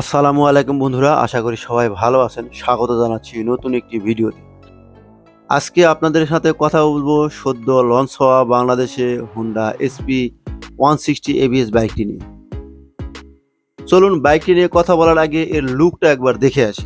আসসালামু আলাইকুম বন্ধুরা, আশা করি সবাই ভালো আছেন। স্বাগত জানাচ্ছি নতুন একটি ভিডিওতে। আজকে আপনাদের সাথে কথা বলব সদ্য লঞ্চ হওয়া বাংলাদেশে Honda SP one sixty ABS বাইকটি নিয়ে। চলুন বাইকটি নিয়ে কথা বলার আগে এর লুকটা একবার দেখে আসি।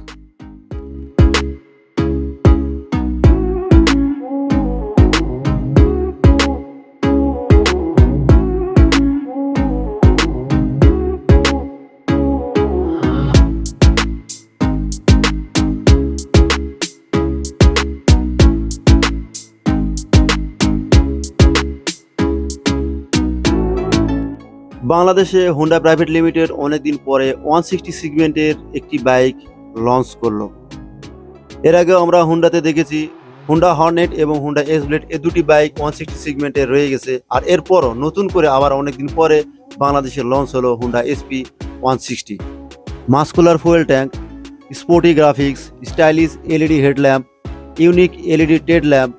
বাংলাদেশে হোন্ডা প্রাইভেট লিমিটেড অনেকদিন পরে ওয়ান সিক্সটি সিগমেন্টের একটি বাইক লঞ্চ করল। এর আগেও আমরা হুন্ডাতে দেখেছি হুন্ডা হর্নেট এবং হুন্ডা এস ব্লেড এ দুটি বাইক ওয়ান সিক্সটি সিগমেন্টে রয়ে গেছে। আর এরপরও নতুন করে আবার অনেকদিন পরে বাংলাদেশে লঞ্চ হলো Honda SP one sixty muscular fuel tank sporty graphics stylish LED headlamp unique LED tail lamp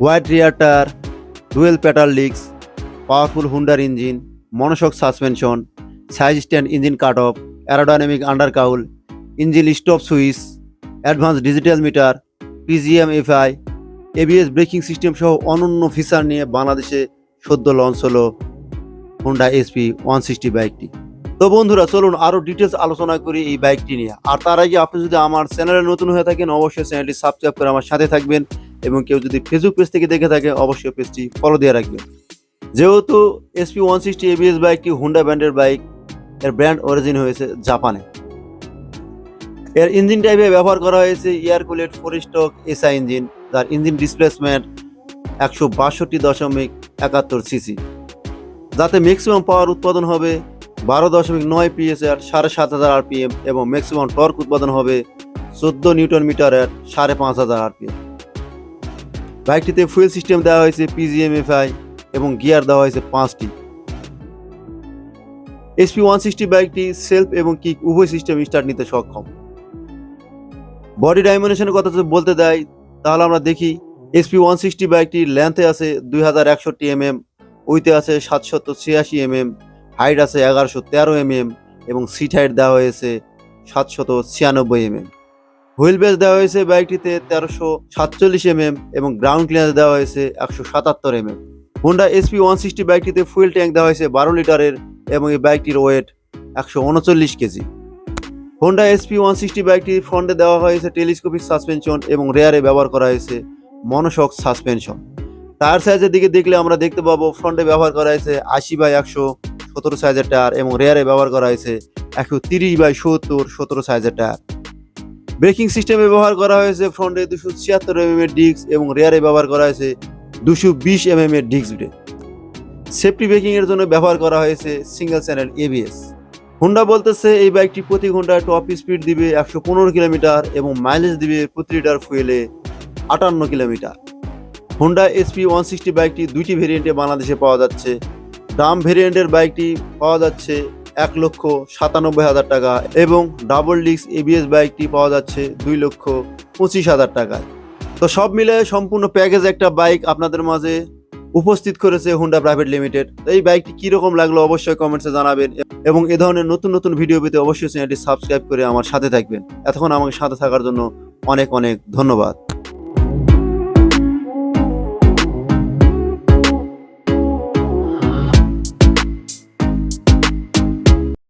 white rear tyre dual patter licks powerful হুন্ডার engine monoshock suspension, side stand engine cut off, aerodynamic under cowl engine stop switch advance digital meter, PGM FI, ABS braking system সহ অনন্য feature নিয়ে বাংলাদেশে সদ্য launch হলো Honda SP one sixty বাইকটি তো বন্ধুরা, চলুন আরও ডিটেলস আলোচনা করি এই বাইকটি নিয়ে। আর তার আগে আপনি যদি আমার চ্যানেলে নতুন হয়ে থাকেন, অবশ্যই চ্যানেলটি সাবস্ক্রাইব করে আমার সাথে থাকবেন এবং কেউ যদি ফেসবুক পেজ থেকে দেখে থাকে, অবশ্যই পেজটি ফলো দিয়ে রাখবেন। যেহেতু এসপি ওয়ান সিক্সটি এবিএস বাইকটি হুন্ডা ব্র্যান্ডের বাইক এর ব্র্যান্ড অরিজিন হয়েছে জাপানে। এর ইঞ্জিন টাইপে ব্যবহার করা হয়েছে air cooled four stroke SI engine যার ইঞ্জিন ডিসপ্লেসমেন্ট একশো বাষট্টি দশমিক একাত্তর সিসি যাতে ম্যাক্সিমাম পাওয়ার উৎপাদন হবে বারো দশমিক নয় পিএসআর সাড়ে সাত হাজার আরপিএম এবং ম্যাক্সিমাম টর্ক উৎপাদন হবে চোদ্দ নিউটন মিটারের সাড়ে পাঁচ হাজার আরপিএম বাইকটিতে ফুয়েল সিস্টেম দেওয়া হয়েছে পিজিএমএফআই এবং গিয়ার দেওয়া হয়েছে পাঁচটি। এসপি ওয়ান সিক্সটি বাইকটি সেলফ এবং কিক উভয় সিস্টেম স্টার্ট নিতে সক্ষম। বডি ডাইমেনশনের কথা যদি বলতে দেয় তাহলে আমরা দেখি এসপি ওয়ান সিক্সটি বাইকটি লেন্থে আছে দুই হাজার একষট্টি এম এম উইতে আছে সাতশত ছিয়াশি এম এম হাইট আছে এগারোশো তেরো এম এম এবং সিট হাইট দেওয়া হয়েছে সাতশত ছিয়ানব্বই এম এম। হুইল বেস দেওয়া হয়েছে বাইকটিতে তেরোশো সাতচল্লিশ এম এম এবং গ্রাউন্ড ক্লিয়ারেন্স দেওয়া হয়েছে একশো সাতাত্তর M M. Honda SP one sixty বাইকটিতে fuel tank দেওয়া হয়েছে বারো লিটারের এবং এই বাইকটির ওয়েট একশো উনচল্লিশ KG. Honda SP one sixty বাইকটি ফ্রন্টে দেওয়া হয়েছে টেলিস্কোপিক সাসপেনশন এবং রেয়ারে ব্যবহার করা হয়েছে মনোশক সাসপেনশন টায়ার সাইজের দিকে দেখলে আমরা দেখতে পাবো ফ্রন্টে ব্যবহার করা হয়েছে আশি বাই একশো সতেরো সাইজের টায়ার এবং রেয়ারে ব্যবহার করা হয়েছে একশো তিরিশ বাই সত্তর সতেরো সাইজের টায়ার ব্রেকিং সিস্টেমে ব্যবহার করা হয়েছে ফ্রন্টে দুশো ছিয়াত্তর এম এর ডিস্ক এবং রেয়ারে ব্যবহার করা হয়েছে দুশো বিশ এম এম এর ডিস্ক ব্রেক সেফটি ব্রেকিং এর জন্য ব্যবহার করা হয়েছে সিঙ্গেল চ্যানেল এবিএস হুন্ডা বলতেছে এই বাইকটি প্রতি ঘন্টায় টপ স্পিড দিবে একশো পনেরো কিলোমিটার এবং মাইলেজ দিবে প্রতি লিটার ফুয়েলে আটান্ন kilometre. Honda SP one sixty বাইকটি দুইটি ভেরিয়েন্টে বাংলাদেশে পাওয়া যাচ্ছে। দাম ভেরিয়েন্টের বাইকটি পাওয়া যাচ্ছে এক লক্ষ সাতানব্বই হাজার টাকা এবং ডাবল ডিস্ক এবিএস বাইকটি পাওয়া যাচ্ছে দুই লক্ষ পঁচিশ হাজার টাকায়। তো সব মিলে সম্পূর্ণ প্যাকেজ একটা বাইক আপনাদের মাঝে উপস্থিত করেছে হুন্ডা প্রাইভেট লিমিটেড এই বাইকটি কীরকম লাগল অবশ্যই কমেন্টসে জানাবেন এবং এ ধরনের নতুন নতুন ভিডিও পেতে অবশ্যই চ্যানেলটি সাবস্ক্রাইব করে আমার সাথে থাকবেন। এতক্ষণ আমাকে সাথে থাকার জন্য অনেক অনেক ধন্যবাদ।